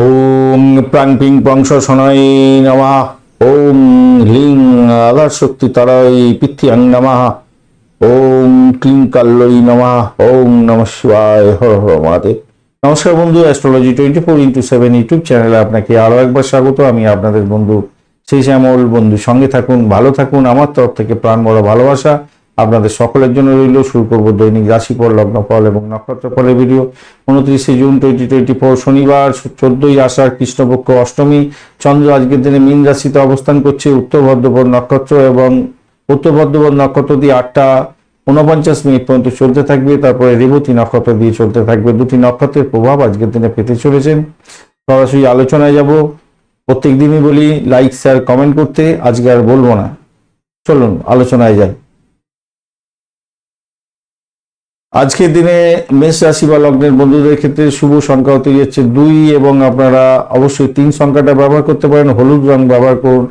ওম প্রাং ping পংস শনয় নমঃ। ওম হ্লিং আধার শক্তি তারাই পিথ্যাং নমা। ওম ক্লিং কাল্লই নমঃ। ওম নম শিবায় হর হর মহাদেব। নমস্কার বন্ধু astrology twenty four into seven YouTube চ্যানেলে আপনাকে আরও একবার স্বাগত। আমি আপনাদের বন্ধু সেই শ্যামল। বন্ধু সঙ্গে থাকুন, ভালো থাকুন। আমার তরফ থেকে প্রাণ বড় ভালোবাসা। আপনাদের সকলের জন্য রইল। শুরু করব দৈনিক রাশিফল, লগ্নফল এবং নক্ষত্রফলের ভিডিও উনত্রিশে জুন টোয়েন্টি টোয়েন্টি ফোর শনিবার, চোদ্দই আষাঢ় কৃষ্ণপক্ষ অষ্টমী। চন্দ্র আজকের দিনে মীন রাশিতে অবস্থান করছে। উত্তর ভদ্রপদ নক্ষত্র এবং উত্তর ভদ্রপদ নক্ষত্র দিয়ে আটটা উনপঞ্চাশ মিনিট পর্যন্ত চলতে থাকবে। তারপরে রেবতী নক্ষত্র দিয়ে চলতে থাকবে। দুটি নক্ষত্রের প্রভাব আজকের দিনে পেতে চলেছেন সরাসরি আলোচনায় যাব। প্রত্যেক দিনই বলি লাইক শেয়ার কমেন্ট করতে। আজকে আর বলব না। চলুন, আলোচনায় যাই। আজকের দিনে মেষ রাশি বা লগ্নের বন্ধুদের ক্ষেত্রে শুভ সংখ্যা হতে যাচ্ছে দুই এবং আপনারা অবশ্যই তিন সংখ্যাটা ব্যবহার করতে পারেন। হলুদ রং ব্যবহার করুন।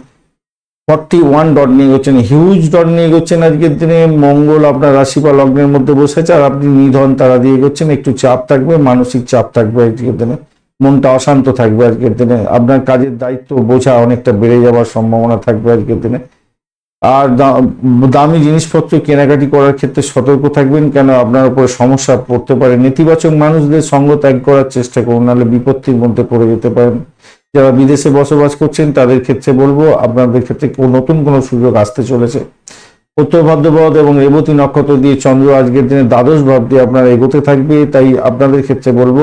ফর্টি ওয়ান ডট নিয়ে গেছেন হিউজ ডট নিয়ে গেছেন আজকের দিনে। মঙ্গল আপনার রাশি বা লগ্নের মধ্যে বসেছে আর আপনি নিধন তারা দিয়ে গেছেন একটু চাপ থাকবে, মানসিক চাপ থাকবে আজকের দিনে। মনটা অশান্ত থাকবে আজকের দিনে। আপনার কাজের দায়িত্ব বোঝা অনেকটা বেড়ে যাওয়ার সম্ভাবনা থাকবে আজকের দিনে। আর দামি জিনিসপত্র কেনাকাটি করার ক্ষেত্রে সতর্ক থাকবেন, কেন আপনার উপর সমস্যা পড়তে পারে। নেতিবাচক মানুষদের সঙ্গ ত্যাগ করার চেষ্টা করুন, নাহলে বিপত্তির মধ্যে পড়ে যেতে পারেন। যারা বিদেশে বসবাস করছেন, তাদের ক্ষেত্রে বলব, আপনাদের ক্ষেত্রে নতুন কোনো সুযোগ আসতে চলেছে। উত্তর ভদ্রপদ এবং রেবতী নক্ষত্র দিয়ে চন্দ্র আজকের দিনে দ্বাদশ ভাব দিয়ে আপনার এগোতে থাকবে, তাই আপনাদের ক্ষেত্রে বলব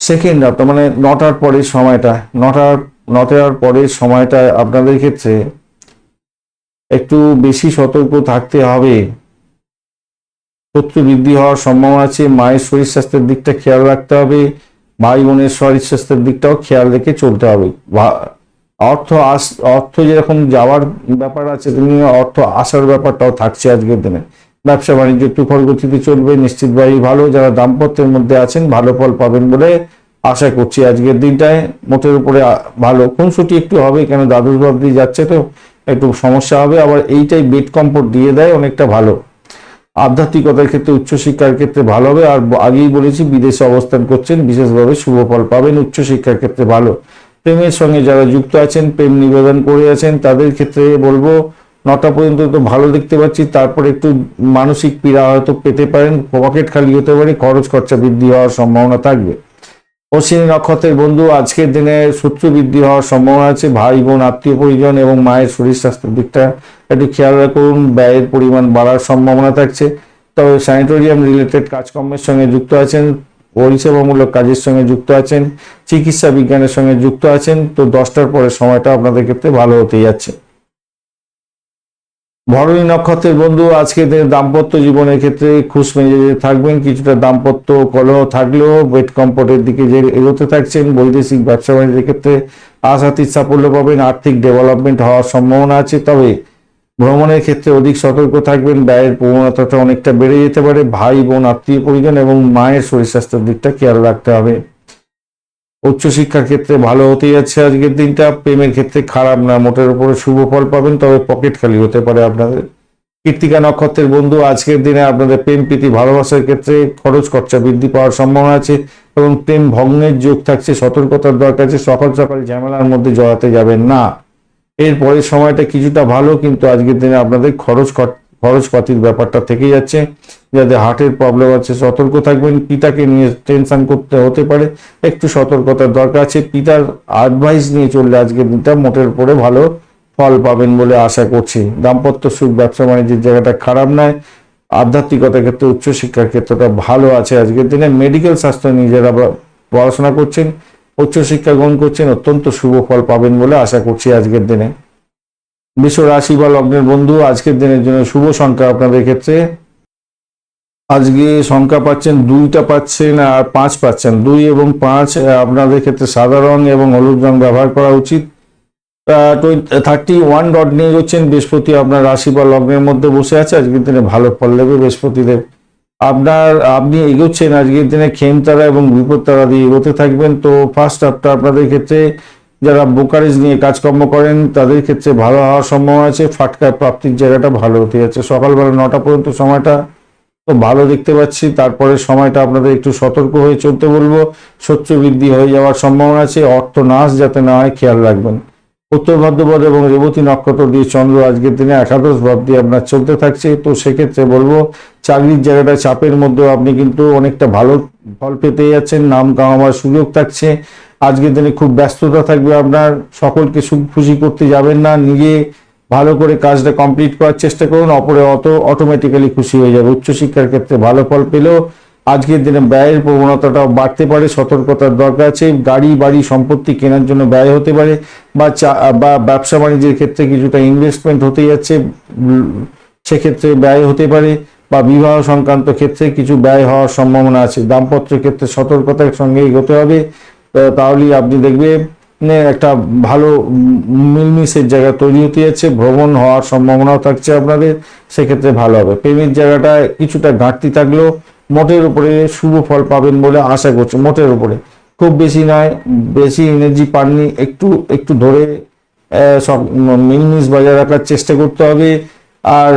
সেকেন্ড হাফটা মানে নটার পরের সময়টা, নটার নটার পরের সময়টা আপনাদের ক্ষেত্রে একটু বেশি সতর্ক থাকতে হবে। শত্রু বৃদ্ধি হওয়ার সম্ভাবনা আছে, মায়ের শরীর স্বাস্থ্যের দিকটা খেয়াল রাখতে হবে, ভাই বোনের শরীর স্বাস্থ্যের দিকটাও খেয়াল রেখে চলতে হবে। অর্থ আস, অর্থ যেরকম যাওয়ার ব্যাপার আছে তেমনি অর্থ আসার ব্যাপারটাও থাকছে আজকের দিনে। ব্যবসা বাণিজ্য তুফর গতিতে চলবে, নিশ্চিতভাবেই ভালো। যারা দাম্পত্যের মধ্যে আছেন, ভালো ফল পাবেন বলে আশা করছি আজকের দিনটায় মোটের উপরে ভালো। খুনসুটি একটু হবে কেন? দ্বাদশ ভাব দিয়ে যাচ্ছে তো একটু সমস্যা হবে। আবার এইটাই বেড কম্পোর্ট দিয়ে দেয়, অনেকটা ভালো। আধ্যাত্মিকতার ক্ষেত্রে, উচ্চশিক্ষার ক্ষেত্রে ভালো হবে। আর আগেই বলেছি, বিদেশে অবস্থান করছেন, বিশেষভাবে শুভ ফল পাবেন, উচ্চশিক্ষার ক্ষেত্রে ভালো। প্রেমের সঙ্গে যারা যুক্ত আছেন, প্রেম নিবেদন করে আছেন, তাদের ক্ষেত্রে বলব, নটা পর্যন্ত তো ভালো দেখতে পাচ্ছি। তারপরে একটু মানসিক পীড়া হয়তো পেতে পারেন। পকেট খালি হতে পারে, খরচ খরচা বৃদ্ধি হওয়ার সম্ভাবনা থাকবে। অশ্বিনী নক্ষত্রের বন্ধু, আজকের দিনে শত্রু বৃদ্ধি হওয়ার সম্ভাবনা আছে। ভাই, বোন, আত্মীয় পরিজন এবং মায়ের শরীর স্বাস্থ্যের দিকটা একটু খেয়াল রাখুন। ব্যয়ের পরিমাণ বাড়ার সম্ভাবনা থাকছে। তবে স্যানিটোরিয়াম রিলেটেড কাজকর্মের সঙ্গে যুক্ত আছেন, পরিষেবামূলক কাজের সঙ্গে যুক্ত আছেন, চিকিৎসা বিজ্ঞানের সঙ্গে যুক্ত আছেন। তো দশটার পরে সময়টা আপনাদের ক্ষেত্রে ভালো হতে যাচ্ছে। ভরণী নক্ষত্রের বন্ধু, আজকে দাম্পত্য জীবনের ক্ষেত্রে খুশ মেজাজে থাকবেন, কিছুটা দাম্পত্য কলহ থাকলেও ওয়েট কম্পোর্টের দিকে যে এগোতে থাকছেন, বৈদেশিক ব্যবসা বাণিজ্যের ক্ষেত্রে আশাতীত সাফল্য পাবেন, আর্থিক ডেভেলপমেন্ট হওয়ার সম্ভাবনা আছে, তবে ভ্রমণের ক্ষেত্রে অধিক সতর্ক থাকবেন, ব্যয়ের প্রবণতাটা অনেকটা বেড়ে যেতে পারে, ভাই বোন, আত্মীয় পরিজন এবং মায়ের শরীর স্বাস্থ্যের দিকটা খেয়াল রাখতে হবে। উচ্চশিক্ষার ক্ষেত্রে ভালো হতে যাচ্ছে আজকের দিনটা। প্রেমের ক্ষেত্রে খারাপ না, মোটের উপরে শুভ ফল পাবেন, তবে পকেট খালি হতে পারে আপনাদের। কৃত্তিকা নক্ষত্রের বন্ধু, আজকের দিনে আপনাদের প্রেম, প্রীতি, ভালোবাসার ক্ষেত্রে খরচ খরচা বৃদ্ধি পাওয়ার সম্ভাবনা আছে এবং প্রেম ভগ্নের যোগ থাকছে, সতর্কতার দরকার আছে, সকাল সকাল ঝামেলার মধ্যে জড়াতে যাবেন না। এর পরের সময়টা কিছুটা ভালো, কিন্তু আজকের দিনে আপনাদের খরচ খর- খরচপাতির ব্যাপারটা থেকে যাচ্ছে। যাদের হার্টের প্রবলেম আছে, সতর্ক থাকবেন। পিতাকে নিয়ে টেনশন করতে হতে পারে। একটু সতর্কতার দরকার আছে। পিতার অ্যাডভাইস নিয়ে চললে আজকের দিনটা মোটের উপরে ভালো ফল পাবেন বলে আশা করছি। দাম্পত্য সুখ, ব্যবসা বাণিজ্যের জায়গাটা খারাপ নয়। আধ্যাত্মিকতার ক্ষেত্রে, উচ্চশিক্ষার ক্ষেত্রটা ভালো আছে আজকের দিনে। মেডিকেল স্বাস্থ্য নিয়ে যারা পড়াশোনা করছেন, উচ্চশিক্ষা গ্রহণ করছেন, অত্যন্ত শুভ ফল পাবেন বলে আশা করছি আজকের দিনে। বিশ্ব রাশি বা লগ্নের বন্ধু, আজকের দিনের জন্য শুভ সংখ্যা আপনাদের ক্ষেত্রে। আজকে সংখ্যা পাচ্ছেন, দুইটা পাচ্ছেন আর পাঁচ পাচ্ছেন। দুই এবং পাঁচ আপনাদের ক্ষেত্রে সাদা রং এবং হলুদ রং ব্যবহার করা উচিত। থার্টি ওয়ান ডট নিয়ে গেছেন বৃহস্পতি আপনার রাশি বা লগ্নের মধ্যে বসে আছে, আজকের দিনে ভালো ফল দেবে বৃহস্পতিদেব। আপনার, আপনি এগোচ্ছেন, আজকের দিনে খেম তারা এবং বিপদ তারা দিয়ে এগোতে থাকবেন। তো ফার্স্ট হাফটা আপনাদের ক্ষেত্রে যারা বোকারেজ নিয়ে কাজকর্ম করেন, তাদের ক্ষেত্রে ভালো হওয়ার সম্ভাবনা আছে ফাটকা প্রাপ্তির জায়গাটা ভালো হতে যাচ্ছে। সকালবেলা নটা পর্যন্ত সময়টা তো ভালো দেখতে পাচ্ছি, তারপরে সময়টা আপনাদের একটু সতর্ক হয়ে চলতে বলব। শত্রু বৃদ্ধি হয়ে যাওয়ার সম্ভাবনা আছে, অর্থ নাশ যাতে না হয়, খেয়াল রাখবেন। উত্তর ভাদ্রপদ এবং রেবতী নক্ষত্র দিয়ে চন্দ্র আজকের দিনে একাদশ ভাব দিয়ে আপনার চলতে থাকছে, তো সেক্ষেত্রে বলব, চাকরির জায়গাটা চাপের মধ্যেও আপনি কিন্তু অনেকটা ভালো ফল পেতে যাচ্ছেন, নাম কামাবার সুযোগ থাকছে। আজকের দিনে খুব ব্যস্ততা থাকবে, আপনার সকলকে সুখ খুশি করতে যাবেন না, নিজে ভালো করে কাজটা কমপ্লিট করার চেষ্টা করুন, অপরে অত অটোমেটিক্যালি খুশি হয়ে যাবে। উচ্চশিক্ষার ক্ষেত্রে ভালো ফল পেলেও আজকের দিনে ব্যয়ের প্রবণতাটাও বাড়তে পারে, সতর্কতার দরকার আছে, গাড়ি, বাড়ি সম্পত্তি কেনার জন্য ব্যয় হতে পারে, বা চা- বা ব্যবসা বাণিজ্যের ক্ষেত্রে কিছুটা ইনভেস্টমেন্ট হতে যাচ্ছে, সেক্ষেত্রে ব্যয় হতে পারে, বা বিবাহ সংক্রান্ত ক্ষেত্রে কিছু ব্যয় হওয়ার সম্ভাবনা আছে। দাম্পত্য ক্ষেত্রে সতর্কতার সঙ্গে এগোতে হবে তাহলেই আপনি দেখবেন মানে একটা ভালো মিলমিশের জায়গা তৈরি হতে যাচ্ছে, ভ্রমণ হওয়ার সম্ভাবনাও থাকছে আপনাদের, সেক্ষেত্রে ভালো হবে। প্রেমের জায়গাটায় কিছুটা ঘাটতি থাকলেও মোটের উপরে শুভ ফল পাবেন বলে আশা করছি, মোটের উপরে। খুব বেশি নয়, বেশি এনার্জি পাননি, একটু একটু ধরে সব মিলমিশ বজায় রাখার চেষ্টা করতে হবে। আর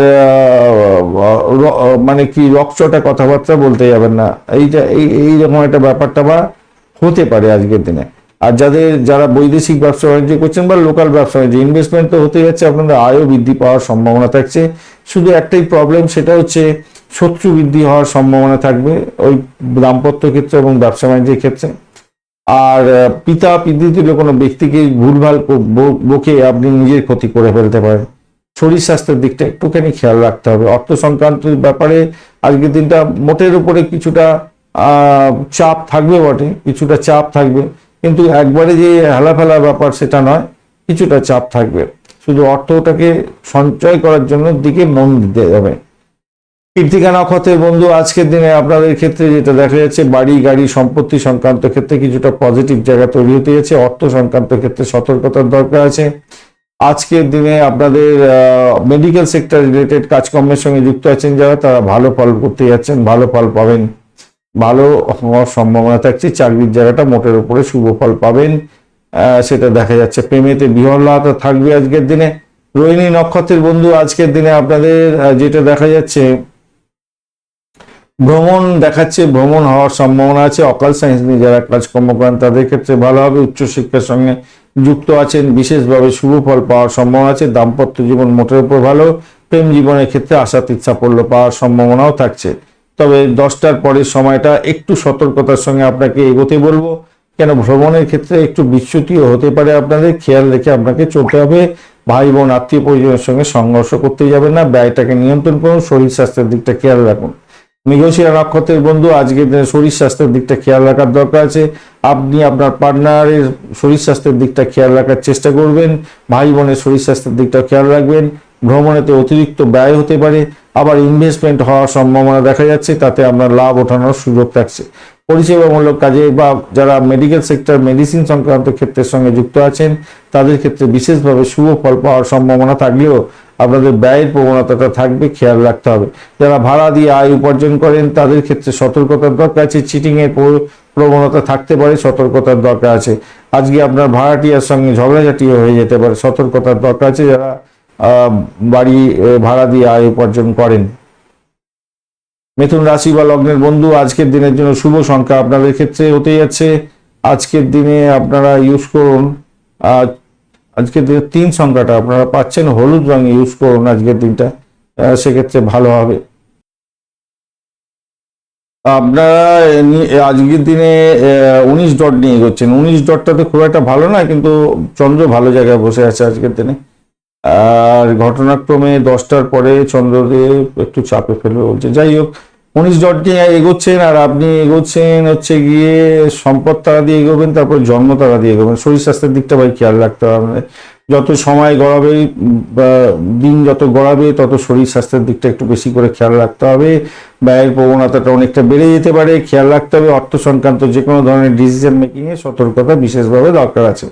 মানে কি রকচটা কথাবার্তা বলতে যাবেন না। এইটা, এই এইরকম একটা ব্যাপারটা বা হতে পারে আজকের দিনে। আর যাদের, যারা বৈদেশিক ব্যবসা বাণিজ্য করছেন বা লোকাল ব্যবসা বাণিজ্য ইনভেস্টমেন্ট তো হতে যাচ্ছে, আপনাদের আয়ও বৃদ্ধি পাওয়ার সম্ভাবনা থাকছে। শুধু একটাই প্রবলেম সেটা হচ্ছে শত্রু বৃদ্ধি হওয়ার সম্ভাবনা থাকবে ওই দাম্পত্য ক্ষেত্রে এবং ব্যবসা বাণিজ্যের ক্ষেত্রে। আর পিতা পিতৃতুল্য কোনো ব্যক্তিকে ভুলভাল বকে আপনি নিজের ক্ষতি করে ফেলতে পারেন। শরীর স্বাস্থ্যের দিকটা একটুখানি খেয়াল রাখতে হবে। অর্থ সংক্রান্ত ব্যাপারে আজকের দিনটা মোটের উপরে কিছুটা চাপ থাকবে বটে, কিছুটা চাপ থাকবে। কিন্তু একবারে যে হেলাফেলা ব্যাপার সেটা নয়, কিছুটা চাপ থাকবে। শুধু অর্থটাকে সঞ্চয় করার জন্য দিকে মন দিতে হবে। কীর্তিকা নক্ষত্রের বন্ধু, আজকের দিনে আপনাদের ক্ষেত্রে যেটা দেখা যাচ্ছে, বাড়ি, গাড়ি সম্পত্তি সংক্রান্ত ক্ষেত্রে কিছুটা পজিটিভ জায়গা তৈরি হতে যাচ্ছে, অর্থ সংক্রান্ত ক্ষেত্রে সতর্কতার দরকার আছে। আজকের দিনে আপনাদের মেডিকেল সেক্টর রিলেটেড কাজকর্মের সঙ্গে যুক্ত আছেন যারা, তারা ভালো ফল করতে যাচ্ছেন, ভালো ফল পাবেন। ভালো হওয়ার সম্ভাবনা থাকছে। চাকরির জায়গাটা মোটের উপরে শুভ ফল পাবেন। সেটা দেখা যাচ্ছে। প্রেমেতে বিহ্বলতা থাকবে আজকের দিনে। রোহিণী নক্ষত্রের বন্ধু আজকের দিনে আপনাদের যেটা দেখা যাচ্ছে, ভ্রমণ দেখাচ্ছে, ভ্রমণ হওয়ার সম্ভাবনা আছে। অকাল সায়েন্স নিয়ে যারা কাজকর্ম করেন, তাদের ক্ষেত্রে ভালো হবে। উচ্চশিক্ষার সঙ্গে যুক্ত আছেন, বিশেষভাবে শুভ ফল পাওয়ার সম্ভাবনা আছে। দাম্পত্য জীবন মোটের উপর ভালো। প্রেম জীবনের ক্ষেত্রে আশাতীত সাফল্য পাওয়ার সম্ভাবনাও থাকছে। তবে দশটার পরের সময়টা একটু সতর্কতার সঙ্গে আপনাকে এগোতে বলব। কেন, ভ্রমণের ক্ষেত্রে একটু বিচ্যুতিও হতে পারে আপনাদের। খেয়াল রেখে আপনাকে চলতে হবে। ভাই বোন, আত্মীয় পরিজনের সঙ্গে সংঘর্ষ করতে যাবেন না। ব্যয়টাকে নিয়ন্ত্রণ করুন। শরীর স্বাস্থ্যের দিকটা খেয়াল রাখুন। মৃগশিরা নক্ষত্রের বন্ধু, আজকের দিনে শরীর স্বাস্থ্যের দিকটা খেয়াল রাখার দরকার আছে। আপনি আপনার পার্টনারের শরীর স্বাস্থ্যের দিকটা খেয়াল রাখার চেষ্টা করবেন। ভাই বোনের শরীর স্বাস্থ্যের দিকটা খেয়াল রাখবেন। ভ্রমণেতে অতিরিক্ত ব্যয় হতে পারে, আবার ইনভেস্টমেন্ট হওয়ার সম্ভাবনা দেখা যাচ্ছে, তাতে আপনার লাভ ওঠানোর সুযোগ থাকছে। পরিষেবামূলক কাজে বা যারা মেডিকেল সেক্টর মেডিসিন সংক্রান্ত ক্ষেত্রের সঙ্গে যুক্ত আছেন, তাদের ক্ষেত্রে বিশেষভাবে শুভ ফল পাওয়ার সম্ভাবনা থাকলেও আপনাদের ব্যয়ের প্রবণতাটা থাকবে, খেয়াল রাখতে হবে। যারা ভাড়া দিয়ে আয় উপার্জন করেন, তাদের ক্ষেত্রে সতর্কতার দরকার আছে চিটিং এর প্রবণতা থাকতে পারে, সতর্কতার দরকার আছে। আজকে আপনার ভাড়াটিয়ার সঙ্গে ঝগড়াঝাটিও হয়ে যেতে পারে, সতর্কতার দরকার আছে। যারা বাড়ি ভাড়া দিয়ে আয় উপার্জন করেন। মিথুন রাশি বা লগ্নের বন্ধু, আজকের দিনের জন্য শুভ সংখ্যা আপনাদের ক্ষেত্রে হতে যাচ্ছে। আজকের দিনে আপনারা ইউজ করুন আজকের দিনে তিন সংখ্যাটা আপনারা পাচ্ছেন, হলুদ রং ইউজ করুন আজকের দিনটা সেক্ষেত্রে ভালো হবে। আপনারা আজকের দিনে উনিশ ডট নিয়ে এগোচ্ছেন। উনিশ ডটটা তো খুব একটা ভালো না, কিন্তু চন্দ্র ভালো জায়গায় বসে আছে আজকের দিনে। আর ঘটনাক্রমে দশটার পরে চন্দ্রদেব একটু চাপে ফেলবে বলছে, যাই হোক উনিশ ডট নিয়ে এগোচ্ছেন আর আপনি এগোচ্ছেন হচ্ছে গিয়ে সম্পদ তারা দিয়ে এগোবেন, তারপর জন্ম তারা দিয়ে এগোবেন। শরীর স্বাস্থ্যের দিকটা ভাই খেয়াল রাখতে হবে। যত সময় গড়াবে বা দিন যত গড়াবে, তত শরীর স্বাস্থ্যের দিকটা একটু বেশি করে খেয়াল রাখতে হবে। ব্যয়ের প্রবণতাটা অনেকটা বেড়ে যেতে পারে, খেয়াল রাখতে হবে। অর্থ সংক্রান্ত যে কোনো ধরনের ডিসিশন মেকিংয়ে সতর্কতা বিশেষভাবে দরকার আছে।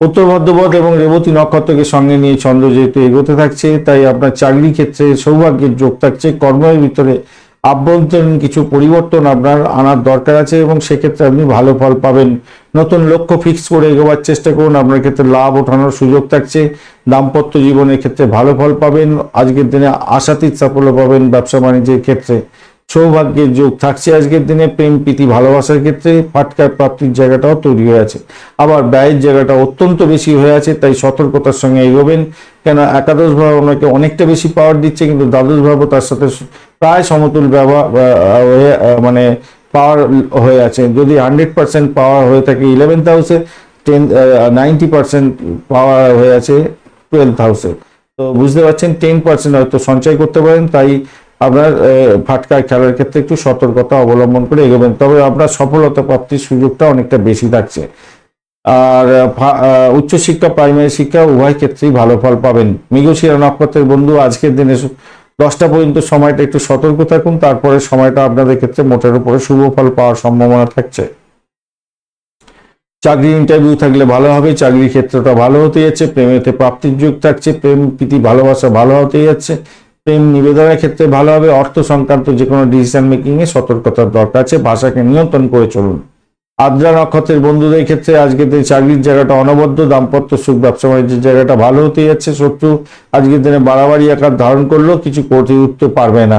উত্তর ভদ্রপদ এবং রেবতী নক্ষত্রকে সঙ্গে নিয়ে চন্দ্র যেহেতু এগোতে থাকছে, তাই আপনার চাকরি ক্ষেত্রে সৌভাগ্যের যোগ থাকছে। কর্মের ভিতরে আভ্যন্তরীণ কিছু পরিবর্তন আপনার আনার দরকার আছে এবং সেক্ষেত্রে আপনি ভালো ফল পাবেন। নতুন লক্ষ্য ফিক্স করে এগোবার চেষ্টা করুন, আপনার ক্ষেত্রে লাভ ওঠানোর সুযোগ থাকছে। দাম্পত্য জীবনের ক্ষেত্রে ভালো ফল পাবেন, আজকের দিনে আশাতীত সাফল্য পাবেন ব্যবসা বাণিজ্যের ক্ষেত্রে। সৌভাগ্যের যোগ। থাকছে আজকের দিনে প্রেম, প্রীতি, ভালোবাসার ক্ষেত্রে ফাটকার প্রাপ্তির জায়গাটাও তৈরি হয়ে আছে। আবার ব্যয়ের জায়গাটা অত্যন্ত বেশি হয়ে আছে, তাই সতর্কতার সঙ্গে এগোবেন। কেন একাদশ ভাব আপনাকে অনেকটা বেশি পাওয়ার দিচ্ছে, কিন্তু দ্বাদশ ভাবও তার সাথে প্রায় সমতুল ব্যবহার হয়ে মানে পাওয়ার হয়ে আছে। যদি হান্ড্রেড পার্সেন্ট পাওয়ার হয়ে থাকে ইলেভেন্থ হাউসে টেন নাইনটি পার্সেন্ট পাওয়ার হয়ে আছে টুয়েলভ হাউসে তো বুঝতে পারছেন টেন পার্সেন্ট হয়তো সঞ্চয় করতে পারেন, তাই আপনার ফাটকায় খেলার ক্ষেত্রে একটু সতর্কতা অবলম্বন করে এগোবেন। তবে আপনার সফলতা প্রাপ্তির সুযোগটা অনেকটা বেশি থাকছে। আর উচ্চশিক্ষা, প্রাইমারি শিক্ষা উভয় ক্ষেত্রেই ভালো ফল পাবেন। মৃগশিরা নক্ষত্রের বন্ধু, আজকের দিনে দশটা পর্যন্ত সময়টা একটু সতর্ক থাকুন। তারপরে সময়টা আপনাদের ক্ষেত্রে মোটের উপরে শুভ ফল পাওয়ার সম্ভাবনা থাকছে। চাকরি ইন্টারভিউ থাকলে ভালো হবে, চাকরির ক্ষেত্রটা ভালো হতে যাচ্ছে, প্রেমেতে প্রাপ্তির যুগ থাকছে, প্রেম, প্রীতি, ভালোবাসা ভালো হতে যাচ্ছে। প্রেম নিবেদনের ক্ষেত্রে ভালো হবে। অর্থ সংক্রান্ত যে কোনো ডিসিশন মেকিং এ সতর্কতার দরকার আছে। ভাষাকে নিয়ন্ত্রণ করে চলুন। আদ্রা নক্ষত্রের বন্ধুদের ক্ষেত্রে আজকের দিনে চাকরির জায়গাটা অনবদ্য। দাম্পত্য সুখ, ব্যবসা বাণিজ্যের জায়গাটা ভালো হতে যাচ্ছে। শত্রু আজকের দিনে বাড়াবাড়ি আকার ধারণ করলেও কিছু করতে উঠতে পারবে না।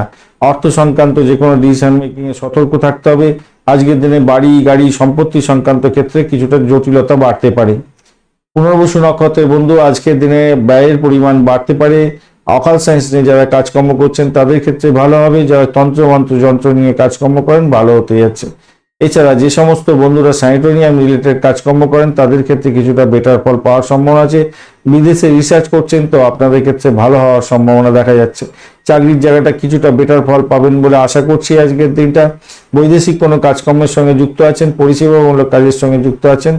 অর্থ সংক্রান্ত যে কোনো ডিসিশন মেকিং এ সতর্ক থাকতে হবে। আজকের দিনে বাড়ি, গাড়ি, সম্পত্তি সংক্রান্ত ক্ষেত্রে কিছুটা জটিলতা বাড়তে পারে। পুনর্বসু নক্ষত্রের বন্ধু আজকের দিনে ব্যয়ের পরিমাণ বাড়তে পারে। অকাল সায়েন্স নিয়ে যারা কাজকর্ম করছেন, তাদের ক্ষেত্রে ভালো হবে। যারা তন্ত্র মন্ত্র যন্ত্র নিয়ে কাজকর্ম করেন, ভালো হতে যাচ্ছে। এছাড়া যে সমস্ত বন্ধুরা স্যানিটোরিয়াম রিলেটেড কাজকর্ম করেন, তাদের ক্ষেত্রে কিছুটা বেটার ফল পাওয়ার সম্ভাবনা আছে। বিদেশে রিসার্চ করছেন তো আপনাদের ক্ষেত্রে ভালো হওয়ার সম্ভাবনা দেখা যাচ্ছে। চাকরির জায়গাটা কিছুটা বেটার ফল পাবেন বলে আশা করছি আজকের দিনটা। বৈদেশিক কোনো কাজকর্মের সঙ্গে যুক্ত আছেন, পরিষেবামূলক কাজের সঙ্গে যুক্ত আছেন,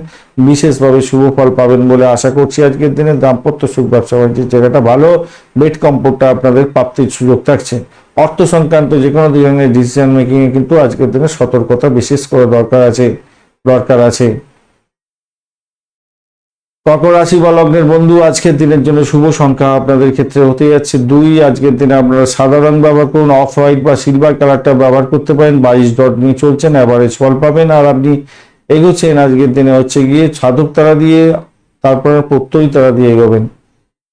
বিশেষভাবে শুভ ফল পাবেন বলে আশা করছি আজকের দিনে। দাম্পত্য সুখ ব্যবসা বাণিজ্যের জায়গাটা ভালো, বেড কম্পোর্টটা আপনাদের প্রাপ্তির সুযোগ থাকছে। অর্থ সংক্রান্ত যে কোনো ধরনের ডিসিশন মেকিং এ কিন্তু আজকের দিনে সতর্কতা বিশেষ করে দরকার আছে দরকার আছে। কর্কট রাশি বা লগ্নের বন্ধু, আজকের দিনের জন্য শুভ সংখ্যা আপনাদের ক্ষেত্রে হতে যাচ্ছে দুই। আজকের দিনে আপনারা সাদা রং ব্যবহার করুন অফ হোয়াইট বা সিলভার কালারটা ব্যবহার করতে পারেন। বাইশ ডট নিয়ে চলছেন অ্যাভারেজ ফল পাবেন। আর আপনি এগোচ্ছেন, আজকের দিনে হচ্ছে গিয়ে ছাদক তারা দিয়ে, তারপরে প্রত্যয়ী তারা দিয়ে এগোবেন।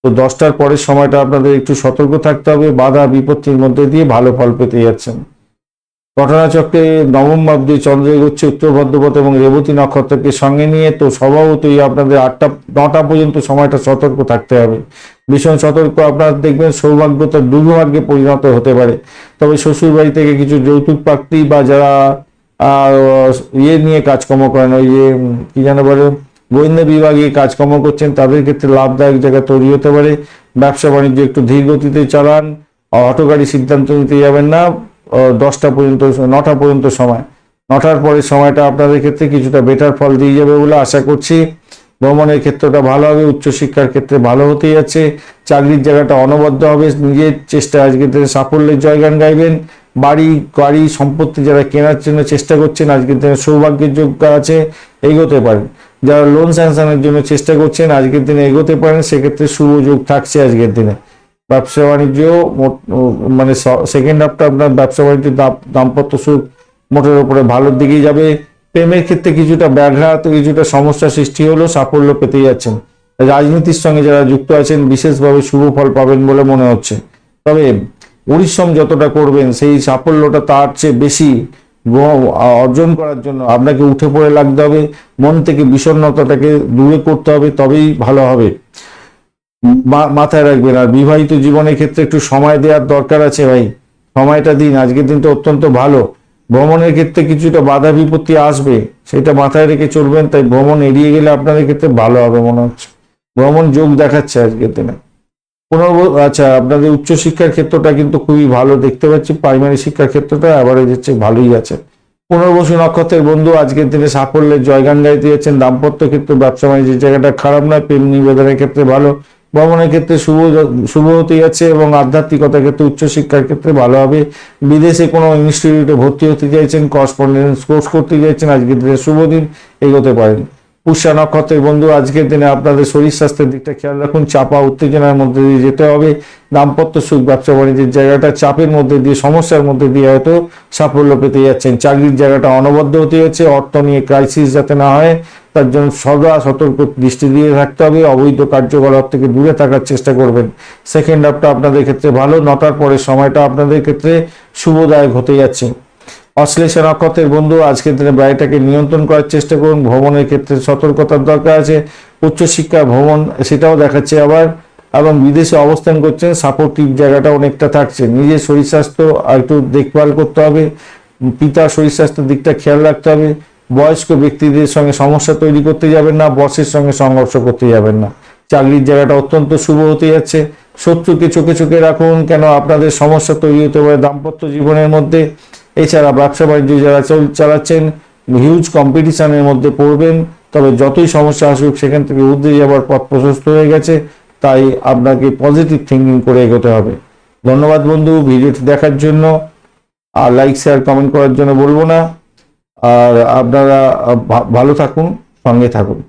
তো দশটার পরের সময়টা আপনাদের একটু সতর্ক থাকতে হবে, বাধা বিপত্তির মধ্যে দিয়ে ভালো ফল পেতে যাচ্ছেন। ঘটনাচক্রে নবম ভাবদি চন্দ্র এগোচ্ছে উত্তর ভদ্রপথ এবং রেবতী নক্ষত্রকে সঙ্গে নিয়ে তো স্বভাবতই আপনাদের আটটা, নটা পর্যন্ত সময়টা সতর্ক থাকতে হবে। ভীষণ সতর্ক আপনারা দেখবেন সৌভাগ্যতা দুর্ভাগ্যে পরিণত হতে পারে। তবে শ্বশুর বাড়ি থেকে কিছু যৌতুক প্রাপ্তি বা যারা ইয়ে নিয়ে কাজকর্ম করেন, ওই যে কি যেন বলে গোয়েন্দা বিভাগে কাজকর্ম করছেন, তাদের ক্ষেত্রে লাভদায়ক জায়গা তৈরি হতে পারে। ব্যবসা বাণিজ্য একটু ধীর গতিতে চালান। অটোগাড়ি সিদ্ধান্ত নিতে যাবেন না। দশটা পর্যন্ত, নটা পর্যন্ত সময়। নটার পরের সময়টা আপনাদের ক্ষেত্রে কিছুটা বেটার ফল দিয়ে যাবে বলে আশা করছি। ভ্রমণের ক্ষেত্রটা ভালো হবে, উচ্চশিক্ষার ক্ষেত্রে ভালো হতে যাচ্ছে। চাকরির জায়গাটা অনবদ্য হবে, নিজের চেষ্টা আজকে থেকে সাফল্যের জয়গান গাইবেন। বাড়ি, গাড়ি সম্পত্তি যারা কেনার জন্য চেষ্টা করছেন, আজকের দিনে সৌভাগ্যের যোগ্য আছে, এগোতে পারেন। যারা লোন স্যাংশনের জন্য চেষ্টা করছেন, আজকের দিনে এগোতে পারেন, সেক্ষেত্রে শুভ যোগ থাকছে আজকের দিনে। ব্যবসা বাণিজ্য মানে সেকেন্ড হাফটা আপনার ব্যবসা বাণিজ্য দাম- দাম্পত্য সুখ মোটের উপরে ভালোর দিকেই যাবে। প্রেমের ক্ষেত্রে কিছুটা ব্যাঘাত কিছুটা সমস্যা সৃষ্টি হলেও সাফল্য পেতে যাচ্ছেন। রাজনীতির সঙ্গে যারা যুক্ত আছেন, বিশেষভাবে শুভ ফল পাবেন বলে মনে হচ্ছে। তবে পরিশ্রম যতটা করবেন, সেই সাফল্যটা তার চেয়ে বেশি। অর্জন করার জন্য আপনাকে উঠে পড়ে লাগতে হবে, মন থেকে বিষণ্ণতাটাকে দূরে করতে হবে, তবেই ভালো হবে। মাথায় রাখবেন, আর বিবাহিত জীবনের ক্ষেত্রে একটু সময় দেওয়ার দরকার আছে ভাই। সময়টা দিন, আজকের দিনটা অত্যন্ত ভালো। ভ্রমণের ক্ষেত্রে কিছুটা বাধা বিপত্তি আসবে, সেটা মাথায় রেখে চলবেন, তাই ভ্রমণ এড়িয়ে গেলে আপনাদের ক্ষেত্রে ভালো হবে মনে হচ্ছে। ভ্রমণ যোগ দেখাচ্ছে আজকের দিনে। পুনর্ব আচ্ছা আপনাদের উচ্চশিক্ষার ক্ষেত্রটা কিন্তু খুবই ভালো। দেখতে পাচ্ছি প্রাইমারি শিক্ষার ক্ষেত্রটা অ্যাভারেজ হচ্ছে, ভালোই আছে। পুনর্বসু নক্ষত্রের বন্ধু আজকের দিনে সাফল্যের জয়গান গাইতে যাচ্ছেন দাম্পত্য ক্ষেত্রে, ব্যবসা বাণিজ্যের জায়গাটা খারাপ নয়, প্রেম নিবেদনের ক্ষেত্রে ভালো। ভ্রমণের ক্ষেত্রে শুভ শুভ হতে যাচ্ছে এবং আধ্যাত্মিকতার ক্ষেত্রে উচ্চশিক্ষার ক্ষেত্রে ভালো হবে। বিদেশে কোনো ইনস্টিটিউটে ভর্তি হতে চাইছেন করসপন্ডেন্স কোর্স করতে চাইছেন, আজকের দিনে শুভ দিন, এগোতে পারেন। পুষ্যা নক্ষত্রের বন্ধু, আজকের দিনে আপনাদের শরীর স্বাস্থ্যের দিকটা খেয়াল রাখুন। চাপা, উত্তেজনার মধ্যে দিয়ে যেতে হবে। দাম্পত্য সুখ, ব্যবসা, বাণিজ্যের জায়গাটা চাপের মধ্যে দিয়ে, সমস্যার মধ্যে দিয়ে হয়তো সাফল্য পেতে যাচ্ছেন। চাকরির জায়গাটা অনবদ্য হতে যাচ্ছে অর্থ নিয়ে ক্রাইসিস যাতে না হয়, তার জন্য সদা সতর্ক দৃষ্টি দিয়ে থাকতে হবে। অবৈধ কার্যকলাপ থেকে দূরে থাকার চেষ্টা করবেন। সেকেন্ড হাফটা আপনাদের ক্ষেত্রে ভালো, নটার পরে সময়টা আপনাদের ক্ষেত্রে শুভদায়ক হতে যাচ্ছে। অশ্লেষা নক্ষত্রের বন্ধু, আজকের দিনে বাড়িটাকে নিয়ন্ত্রণ করার চেষ্টা করুন। ভ্রমণের ক্ষেত্রে সতর্কতার দরকার আছে। উচ্চশিক্ষা, ভ্রমণ, সেটাও দেখাচ্ছে আবার। এবং বিদেশে অবস্থান করছেন সাপোর্টিভ জায়গাটা অনেকটা থাকছে। নিজের শরীর স্বাস্থ্য একটু দেখভাল করতে হবে। পিতার শরীর স্বাস্থ্যের দিকটা খেয়াল রাখতে হবে। বয়স্ক ব্যক্তিদের সঙ্গে সমস্যা তৈরি করতে যাবেন না, বসের সঙ্গে সংঘর্ষ করতে যাবেন না। চাকরির জায়গাটা অত্যন্ত শুভ হতে যাচ্ছে। শত্রুকে চোখে চোখে রাখুন, কেন আপনাদের সমস্যা তৈরি হতে পারে দাম্পত্য জীবনের মধ্যে। এছাড়া ব্যবসা বাণিজ্য যারা চল- চালাচ্ছেন হিউজ কম্পিটিশনের মধ্যে পড়বেন, তবে যতই সমস্যা আসুক, সেখান থেকে উদ্রে যাওয়ার পথ প্রশস্ত হয়ে গেছে, তাই আপনাকে পজিটিভ থিঙ্কিং করে এগোতে হবে। ধন্যবাদ বন্ধু ভিডিওটি দেখার জন্য। আর লাইক শেয়ার কমেন্ট করার জন্য বলব না। আর আপনারা ভালো থাকুন, সঙ্গে থাকুন।